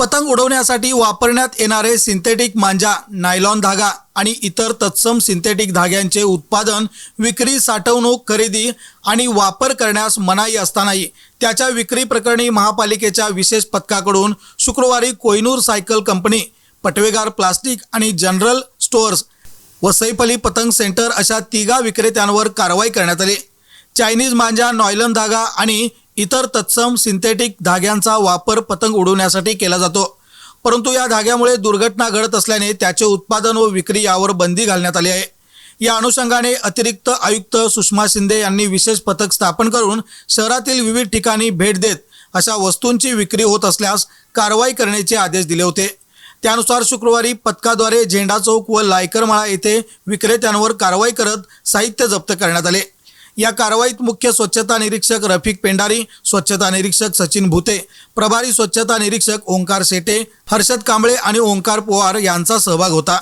पतंग उडवण्यासाठी वापरण्यात येणारे सिंथेटिक मांजा नायलॉन धागा आणि इतर तत्सम सिंथेटिक धाग्यांचे उत्पादन विक्री साठवणूक खरेदी आणि वापर करण्यास मनाई असतानाही त्याच्या विक्री प्रकरणी महापालिकेच्या विशेष पथकाकडून शुक्रवारी कोयनूर सायकल कंपनी पटवेगार प्लास्टिक आणि जनरल स्टोअर्स व सैफ पतंग सेंटर अशा तिघा विक्रेत्यांवर कारवाई करण्यात आली. चायनीज मांजा नॉयलन धागा आणि इतर तत्सम सिंथेटिक धाग्यांचा वापर पतंग उडवण्यासाठी केला जातो. परंतु या धाग्यामुळे दुर्घटना घडत असल्याने त्याचे उत्पादन व विक्री यावर बंदी घालण्यात आली आहे. या अनुषंगाने अतिरिक्त आयुक्त सुषमा शिंदे यांनी विशेष पथक स्थापन करून शहरातील विविध ठिकाणी भेट देत अशा वस्तूंची विक्री होत असल्यास कारवाई करण्याचे आदेश दिले होते. त्यानुसार शुक्रवारी पथकाद्वारे झेंडा चौक व लायकरमाळा येथे विक्रेत्यांवर कारवाई करत साहित्य जप्त करण्यात आले. या कारवाईत मुख्य स्वच्छता निरीक्षक रफिक पेंडारी स्वच्छता निरीक्षक सचिन भुते प्रभारी स्वच्छता निरीक्षक ओंकार शेटे हर्षद कांबळे आणि ओंकार पोवार यांचा सहभाग होता.